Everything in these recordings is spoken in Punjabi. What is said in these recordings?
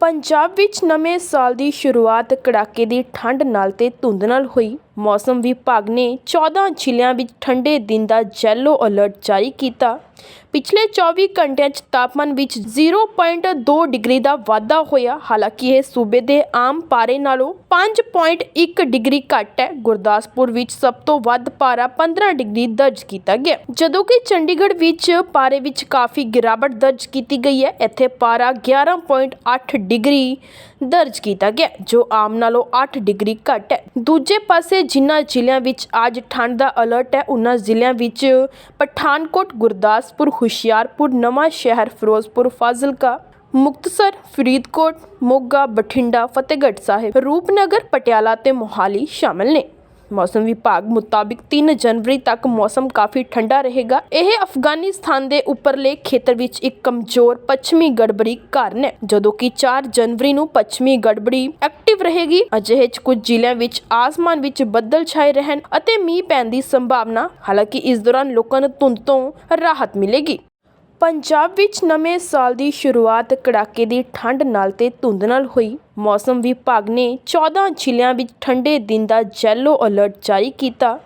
ਪੰਜਾਬ ਵਿੱਚ ਨਵੇਂ ਸਾਲ ਦੀ ਸ਼ੁਰੂਆਤ ਕੜਾਕੇ ਦੀ ਠੰਡ ਨਾਲ ਅਤੇ ਧੁੰਦ ਨਾਲ ਹੋਈ। ਮੌਸਮ ਵਿਭਾਗ ਨੇ 14 ਜ਼ਿਲ੍ਹਿਆਂ ਵਿੱਚ ਠੰਡੇ ਦਿਨ ਦਾ ਯੈਲੋ ਅਲਰਟ ਜਾਰੀ ਕੀਤਾ। ਪਿਛਲੇ 24 ਘੰਟਿਆਂ 'ਚ ਤਾਪਮਾਨ ਵਿੱਚ 0.2 ਡਿਗਰੀ ਦਾ ਵਾਧਾ ਹੋਇਆ। ਹਾਲਾਂਕਿ ਇਹ ਸੂਬੇ ਦੇ ਆਮ ਪਾਰੇ ਨਾਲੋਂ 5.1 ਡਿਗਰੀ ਘੱਟ ਹੈ। ਗੁਰਦਾਸਪੁਰ ਵਿੱਚ ਸਭ ਤੋਂ ਵੱਧ ਪਾਰਾ 15 ਡਿਗਰੀ ਦਰਜ ਕੀਤਾ ਗਿਆ। ਜਦੋਂ ਕਿ ਚੰਡੀਗੜ੍ਹ ਵਿੱਚ ਪਾਰੇ ਵਿੱਚ ਕਾਫੀ ਗਿਰਾਵਟ ਦਰਜ ਕੀਤੀ ਗਈ ਹੈ। ਇੱਥੇ ਪਾਰਾ 11.8 ਡਿਗਰੀ ਦਰਜ ਕੀਤਾ ਗਿਆ, ਜੋ ਆਮ ਨਾਲੋਂ 8 ਡਿਗਰੀ ਘੱਟ ਹੈ। ਦੂਜੇ ਪਾਸੇ ਜਿਨ੍ਹਾਂ ਜ਼ਿਲ੍ਹਿਆਂ ਵਿੱਚ ਅੱਜ ਠੰਡ ਦਾ ਅਲਰਟ ਹੈ, ਉਹਨਾਂ ਜ਼ਿਲ੍ਹਿਆਂ ਵਿੱਚ ਪਠਾਨਕੋਟ, ਗੁਰਦਾਸਪੁਰ, ਹੁਸ਼ਿਆਰਪੁਰ, ਨਵਾਂ ਸ਼ਹਿਰ, ਫਿਰੋਜ਼ਪੁਰ, ਫਾਜ਼ਿਲਕਾ, ਮੁਕਤਸਰ, ਫਰੀਦਕੋਟ, ਮੋਗਾ, ਬਠਿੰਡਾ, ਫਤਿਹਗੜ੍ਹ ਸਾਹਿਬ, ਰੂਪਨਗਰ, ਪਟਿਆਲਾ ਤੇ ਮੋਹਾਲੀ ਸ਼ਾਮਲ ਨੇ। ਮੌਸਮ ਵਿਭਾਗ ਮੁਤਾਬਿਕ 3 ਜਨਵਰੀ ਤੱਕ ਮੌਸਮ ਕਾਫੀ ਠੰਡਾ ਰਹੇਗਾ। ਇਹ ਅਫਗਾਨਿਸਤਾਨ ਦੇ ਉੱਪਰਲੇ ਖੇਤਰ ਵਿੱਚ ਇੱਕ ਕਮਜ਼ੋਰ ਪੱਛਮੀ ਗੜਬੜੀ ਕਾਰਨ ਹੈ, ਜਦੋਂ ਕਿ 4 ਜਨਵਰੀ ਨੂੰ ਪੱਛਮੀ ਗੜਬੜੀ ਐਕਟਿਵ ਰਹੇਗੀ। ਅਜਿਹੇ ਕੁਝ ਜ਼ਿਲ੍ਹਿਆਂ ਵਿੱਚ ਆਸਮਾਨ ਵਿੱਚ ਬੱਦਲ ਛਾਏ ਰਹਿਣ ਅਤੇ ਮੀਂਹ ਪੈਣ ਦੀ ਸੰਭਾਵਨਾ, ਹਾਲਾਂਕਿ ਇਸ ਦੌਰਾਨ ਲੋਕਾਂ ਨੂੰ ਧੁੰਦ ਤੋਂ ਰਾਹਤ ਮਿਲੇਗੀ। ਪੰਜਾਬ ਵਿੱਚ ਨਵੇਂ ਸਾਲ ਦੀ ਸ਼ੁਰੂਆਤ ਕੜਾਕੇ ਦੀ ਠੰਡ ਨਾਲ ਤੇ ਧੁੰਦ ਨਾਲ ਹੋਈ। ਮੌਸਮ ਵਿਭਾਗ ਨੇ 14 ਜ਼ਿਲ੍ਹਿਆਂ ਵਿੱਚ ਠੰਡੇ ਦਿਨ ਦਾ ਯੈਲੋ ਅਲਰਟ ਜਾਰੀ ਕੀਤਾ।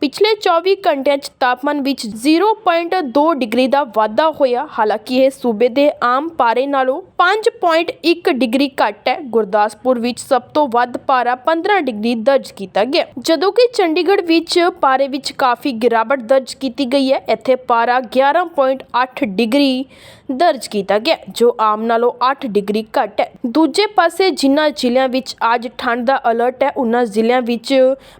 ਪਿਛਲੇ 24 ਘੰਟਿਆਂ 'ਚ ਤਾਪਮਾਨ ਵਿੱਚ 0.2 ਡਿਗਰੀ ਦਾ ਵਾਧਾ ਹੋਇਆ। ਹਾਲਾਂਕਿ ਇਹ ਸੂਬੇ ਦੇ ਆਮ ਪਾਰੇ ਨਾਲੋਂ 5.1 ਡਿਗਰੀ ਘੱਟ ਹੈ। ਗੁਰਦਾਸਪੁਰ ਵਿੱਚ ਸਭ ਤੋਂ ਵੱਧ ਪਾਰਾ 15 ਡਿਗਰੀ ਦਰਜ ਕੀਤਾ ਗਿਆ। ਜਦੋਂ ਕਿ ਚੰਡੀਗੜ੍ਹ ਵਿੱਚ ਪਾਰੇ ਵਿੱਚ ਕਾਫੀ ਗਿਰਾਵਟ ਦਰਜ ਕੀਤੀ ਗਈ ਹੈ। ਇੱਥੇ ਪਾਰਾ 11.8 ਡਿਗਰੀ ਦਰਜ ਕੀਤਾ ਗਿਆ, ਜੋ ਆਮ ਨਾਲੋਂ 8 ਡਿਗਰੀ ਘੱਟ ਹੈ। ਦੂਜੇ ਪਾਸੇ ਜਿਨ੍ਹਾਂ ਜ਼ਿਲ੍ਹਿਆਂ ਵਿੱਚ ਅੱਜ ਠੰਡ ਦਾ ਅਲਰਟ ਹੈ, ਉਹਨਾਂ ਜ਼ਿਲ੍ਹਿਆਂ ਵਿੱਚ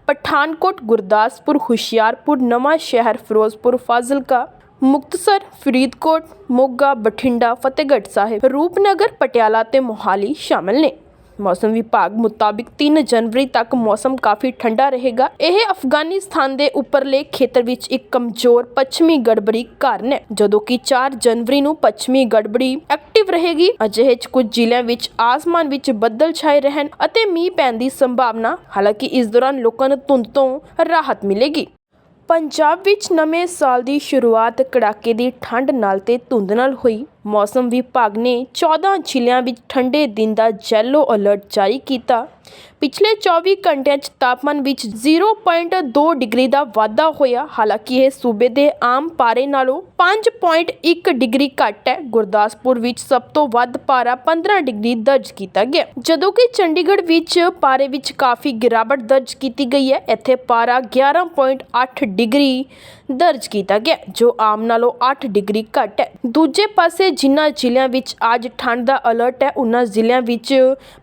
ਪਠਾਨਕੋਟ, ਗੁਰਦਾਸਪੁਰ, ਹੁਸ਼ਿਆਰਪੁਰ, ਨਵਾਂ ਸ਼ਹਿਰ, ਫਿਰੋਜ਼ਪੁਰ, ਫਾਜ਼ਿਲਕਾ, ਮੁਕਤਸਰ, ਫਰੀਦਕੋਟ, ਮੋਗਾ, ਬਠਿੰਡਾ, ਫਤਿਹਗੜ੍ਹ ਸਾਹਿਬ, ਰੂਪਨਗਰ, ਪਟਿਆਲਾ ਤੇ ਮੋਹਾਲੀ ਸ਼ਾਮਲ ਨੇ। ਮੌਸਮ ਵਿਭਾਗ ਮੁਤਾਬਿਕ 3 ਜਨਵਰੀ ਤੱਕ ਮੌਸਮ ਕਾਫੀ ਠੰਡਾ ਰਹੇਗਾ। ਇਹ ਅਫਗਾਨਿਸਤਾਨ ਦੇ ਉੱਪਰਲੇ ਖੇਤਰ ਵਿੱਚ ਇੱਕ ਕਮਜ਼ੋਰ ਪੱਛਮੀ ਗੜਬੜੀ ਕਾਰਨ ਹੈ, ਜਦੋਂ ਕਿ 4 ਜਨਵਰੀ ਨੂੰ ਪੱਛਮੀ ਗੜਬੜੀ ਐਕਟਿਵ ਰਹੇਗੀ। ਅਜਿਹੇ ਕੁਝ ਜ਼ਿਲ੍ਹਿਆਂ ਵਿੱਚ ਆਸਮਾਨ ਵਿੱਚ ਬੱਦਲ ਛਾਏ ਰਹਿਣ ਅਤੇ ਮੀਂਹ ਪੈਣ ਦੀ ਸੰਭਾਵਨਾ, ਹਾਲਾਂਕਿ ਇਸ ਦੌਰਾਨ ਲੋਕਾਂ ਨੂੰ ਧੁੰਦ ਤੋਂ ਰਾਹਤ ਮਿਲੇਗੀ। ਪੰਜਾਬ ਵਿੱਚ ਨਵੇਂ ਸਾਲ ਦੀ ਸ਼ੁਰੂਆਤ ਕੜਾਕੇ ਦੀ ਠੰਡ ਨਾਲ ਤੇ ਧੁੰਦ ਨਾਲ ਹੋਈ। ਮੌਸਮ ਵਿਭਾਗ ਨੇ 14 ਜ਼ਿਲ੍ਹਿਆਂ ਵਿੱਚ ਠੰਡੇ ਦਿਨ ਦਾ ਯੈਲੋ ਅਲਰਟ ਜਾਰੀ ਕੀਤਾ। ਪਿਛਲੇ 24 ਘੰਟਿਆਂ 'ਚ ਤਾਪਮਾਨ ਵਿੱਚ 0.2 ਡਿਗਰੀ ਦਾ ਵਾਧਾ ਹੋਇਆ। ਹਾਲਾਂਕਿ ਇਹ ਸੂਬੇ ਦੇ ਆਮ ਪਾਰੇ ਨਾਲੋਂ 5.1 ਡਿਗਰੀ ਘੱਟ ਹੈ। ਗੁਰਦਾਸਪੁਰ ਵਿੱਚ ਸਭ ਤੋਂ ਵੱਧ ਪਾਰਾ 15 ਡਿਗਰੀ ਦਰਜ ਕੀਤਾ ਗਿਆ। ਜਦੋਂ ਕਿ ਚੰਡੀਗੜ੍ਹ ਵਿੱਚ ਪਾਰੇ ਵਿੱਚ ਕਾਫੀ ਗਿਰਾਵਟ ਦਰਜ ਕੀਤੀ ਗਈ ਹੈ। ਇੱਥੇ ਪਾਰਾ 11.8 ਡਿਗਰੀ ਦਰਜ ਕੀਤਾ ਗਿਆ, ਜੋ ਆਮ ਨਾਲੋਂ 8 ਡਿਗਰੀ ਘੱਟ ਹੈ। ਦੂਜੇ ਪਾਸੇ ਜਿਨ੍ਹਾਂ ਜ਼ਿਲ੍ਹਿਆਂ ਵਿੱਚ ਅੱਜ ਠੰਡ ਦਾ ਅਲਰਟ ਹੈ, ਉਨ੍ਹਾਂ ਜ਼ਿਲ੍ਹਿਆਂ ਵਿੱਚ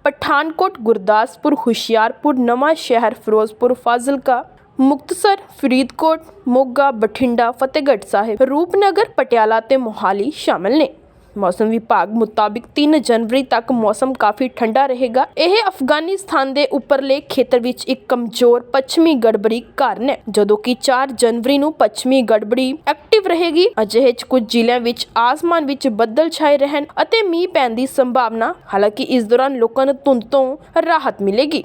ਪਠਾਨਕੋਟ, ਗੁਰਦਾਸਪੁਰ, ਹੁਸ਼ਿਆਰਪੁਰ, ਨਵਾਂ ਸ਼ਹਿਰ, ਫਿਰੋਜ਼ਪੁਰ, ਫਾਜ਼ਿਲਕਾ, ਮੁਕਤਸਰ, ਫਰੀਦਕੋਟ, ਮੋਗਾ, ਬਠਿੰਡਾ, ਫਤਿਹਗੜ੍ਹ ਸਾਹਿਬ, ਰੂਪਨਗਰ, ਪਟਿਆਲਾ ਤੇ ਮੋਹਾਲੀ ਸ਼ਾਮਲ ਨੇ। ਮੌਸਮ ਵਿਭਾਗ ਮੁਤਾਬਿਕ 3 ਜਨਵਰੀ ਤੱਕ ਮੌਸਮ ਕਾਫੀ ਠੰਡਾ ਰਹੇਗਾ। ਇਹ ਅਫਗਾਨਿਸਤਾਨ ਦੇ ਉੱਪਰਲੇ ਖੇਤਰ ਵਿੱਚ ਇੱਕ ਕਮਜ਼ੋਰ ਪੱਛਮੀ ਗੜਬੜੀ ਕਾਰਨ ਹੈ, ਜਦੋਂ ਕਿ 4 ਜਨਵਰੀ ਨੂੰ ਪੱਛਮੀ ਗੜਬੜੀ ਐਕਟਿਵ ਰਹੇਗੀ। ਅਜਿਹੇ ਕੁਝ ਜ਼ਿਲ੍ਹਿਆਂ ਵਿੱਚ ਆਸਮਾਨ ਵਿੱਚ ਬੱਦਲ ਛਾਏ ਰਹਿਣ ਅਤੇ ਮੀਂਹ ਪੈਣ ਦੀ ਸੰਭਾਵਨਾ, ਹਾਲਾਂਕਿ ਇਸ ਦੌਰਾਨ ਲੋਕਾਂ ਨੂੰ ਧੁੰਦ ਤੋਂ ਰਾਹਤ ਮਿਲੇਗੀ।